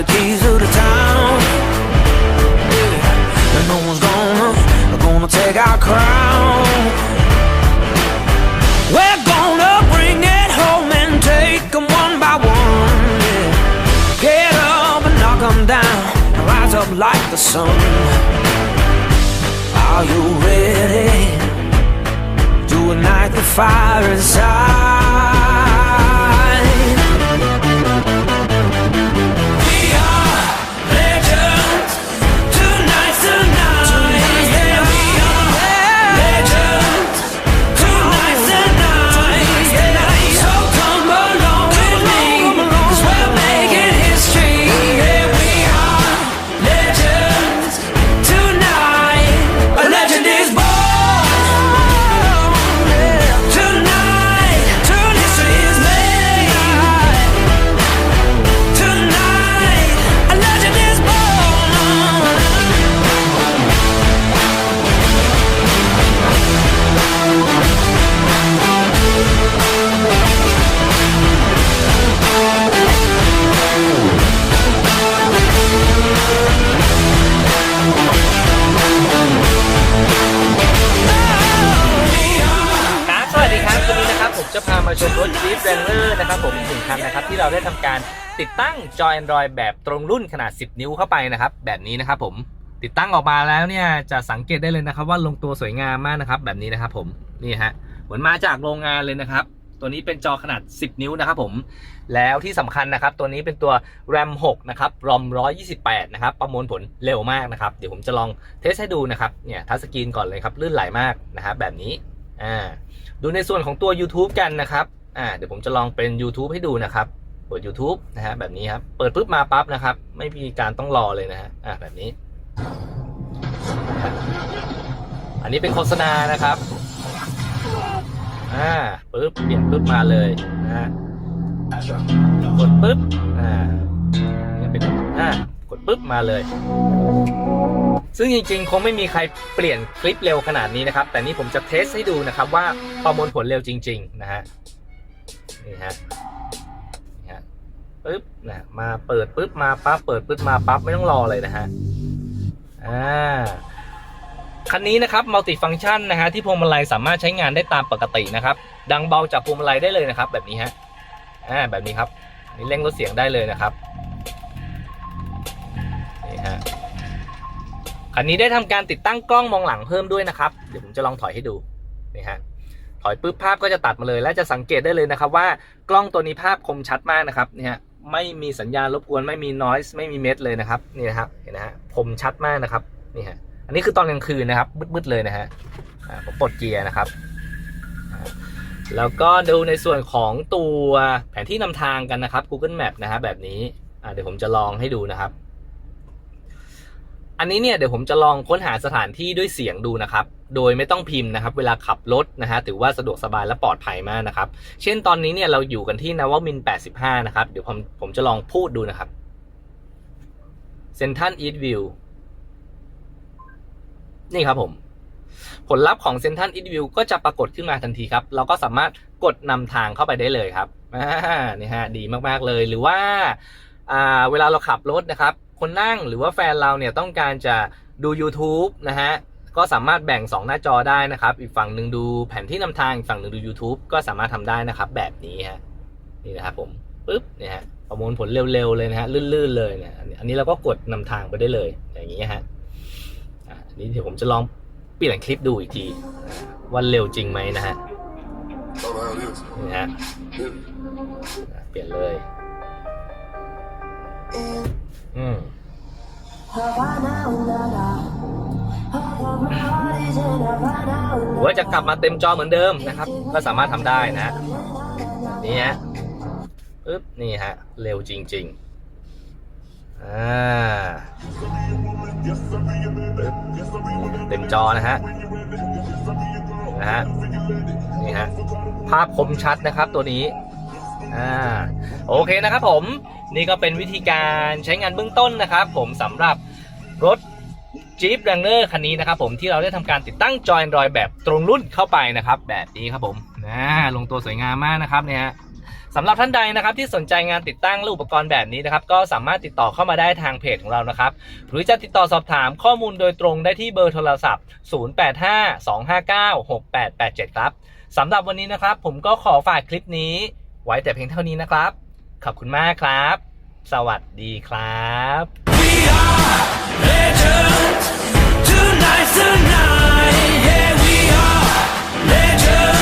the keys to the town. Yeah. And no one's gonna, gonna take our crown. We're gonna bring it home and take 'em one by one. Yeah. Get up and knock 'em down and rise up like the sun. Are you ready to ignite the fire inside? มาชมรถ Jeep Wrangler นะครับผมหนึ่งคันนะครับที่เราได้ทำการติดตั้งจอย Android แบบตรงรุ่นขนาด 10 นิ้วเข้าไปนะครับแบบนี้นะครับผมติดตั้งออกมาแล้วเนี่ยจะสังเกตได้เลยนะครับ ว่าลงตัวสวยงามมากนะครับแบบนี้นะครับผมนี่ฮะเหมือนมาจากโรงงานเลยนะครับ ตัวนี้เป็นจอขนาด 10 นิ้วนะครับผมแล้วที่สำคัญนะครับ ตัวนี้เป็นตัว RAM 6 นะครับ ROM 128 นะครับ ประมวลผลเร็วมากนะครับ เดี๋ยวผมจะลองเทสให้ดูนะครับเนี่ยทัชสกรีนก่อนเลยครับลื่นไหลมากนะครับแบบนี้ อ่าดูในส่วนของตัว YouTube กันนะครับอ่าเดี๋ยวผมจะลองเป็น YouTube ให้ดูนะครับเปิด YouTube นะฮะแบบนี้ครับ เปิดปุ๊บมาปั๊บนะครับ ไม่มีการต้องรอเลยนะฮะอ่าแบบนี้ อันนี้เป็นโฆษณานะครับอ่าปุ๊บเปลี่ยนปุ๊บมาเลยนะฮะกดปุ๊บอ่าเนี่ยเป็นอ่า กดปุ๊บมาเลย ซึ่งจริงๆ คงไม่มีใครเปลี่ยนคลิปเร็วขนาดนี้นะครับ แต่นี่ผมจะเทสให้ดูนะครับว่าประมวลผลเร็วจริง ๆ นะฮะนี่ฮะนี่ฮะปึ๊บนะมาเปิดปึ๊บมาปั๊บเปิดปึ๊บมาปั๊บไม่ต้องรอเลยนะฮะอ่าคันนี้นะครับมัลติฟัง c t ชันนะฮะที่พวงมาลัยสามารถใช้งานได้ตามปกตินะครับ ดังเบาจากพวงมาลัยได้เลยนะครับ แบบนี้ฮะอ่าแบบนี้ครับนี่เร่งลดเสียงได้เลยนะครับ คันนี้ได้ทำการติดตั้งกล้องมองหลังเพิ่มด้วยนะครับ เดี๋ยวผมจะลองถอยให้ดูนี่ฮะถอยปุ๊บภาพก็จะตัดมาเลย และจะสังเกตได้เลยนะครับว่ากล้องตัวนี้ภาพคมชัดมากนะครับนี่ฮะไม่มีสัญญาณรบกวนไม่มี noise ไม่มีเม็ดเลยนะครับนี่นะครับเห็นนะฮะคมชัดมากนะครับนี่ฮะอันนี้คือตอนกลางคืนนะครับมืดๆเลยนะฮะผมปลดเกียร์นะครับ แล้วก็ดูในส่วนของตัวแผนที่นำทางกันนะครับ Google Map นะฮะแบบนี้เดี๋ยวผมจะลองให้ดูนะครับ อันนี้เนี่ยเดี๋ยวผมจะลองค้นหาสถานที่ด้วยเสียงดูนะครับ โดยไม่ต้องพิมพ์นะครับ เวลาขับรถนะฮะถือว่าสะดวกสบายและปลอดภัยมากนะครับ เช่นตอนนี้เนี่ยเราอยู่กันที่นวมิน 85 นะครับ เดี๋ยวผมผมจะลองพูดดูนะครับเซนทันอีทวิวนี่ครับผม ผลลัพธ์ของเซนทันอีทวิวก็จะปรากฏขึ้นมาทันทีครับ เราก็สามารถกดนำทางเข้าไปได้เลยครับนี่ฮะดีมากๆเลยหรือว่าอ่าเวลาเราขับรถนะครับ คนนั่งหรือว่าแฟนเราเนี่ยต้องการจะดู YouTube นะฮะก็สามารถแบ่ง 2 หน้าจอได้นะครับ อีกฝั่งหนึ่งดูแผนที่นำทางอีกฝั่งหนึ่งดู YouTube ก็สามารถทำได้นะครับ แบบนี้ฮะนี่นะครับผมปึ๊บเนี่ยฮะประมวลผลเร็วๆเลยนะฮะลื่นๆเลยเนี่ยอันนี้เราก็กดนำทางไปได้เลยอย่างนี้ฮะอันนี้เดี๋ยวผมจะลองเปลี่ยนคลิปดูอีกทีว่าเร็วจริงไหมนะฮะนี่ฮะเปลี่ยนเลย อืม หรือว่าจะกลับมาเต็มจอเหมือนเดิมนะครับ ก็สามารถทำได้นะแบบนี่ฮะปึ๊บนี่ฮะ เร็วจริงๆอ่าปึ๊บเต็มจอนะฮะนะฮะนี่ฮะภาพคมชัดนะครับตัวนี้อ่าโอเคนะครับผม นี่ก็เป็นวิธีการใช้งานเบื้องต้นนะครับ ผมสำหรับรถ Jeep Wrangler คันนี้นะครับผมที่เราได้ทำการติดตั้งจอย Android แบบตรงรุ่นเข้าไปนะครับ แบบนี้ครับผมนะลงตัวสวยงามมากนะครับเนี่ยสำหรับท่านใดนะครับที่สนใจงานติดตั้งและอุปกรณ์แบบนี้นะครับ ก็สามารถติดต่อเข้ามาได้ทางเพจของเรานะครับ หรือจะติดต่อสอบถามข้อมูลโดยตรงได้ที่เบอร์โทรศัพท์ 0852596887 ครับสำหรับวันนี้นะครับ ผมก็ขอฝากคลิปนี้ ไว้แต่เพียงเท่านี้นะครับ ขอบคุณมากครับ สวัสดีครับ We are legends. Tonight's the night. Yeah, we are legends.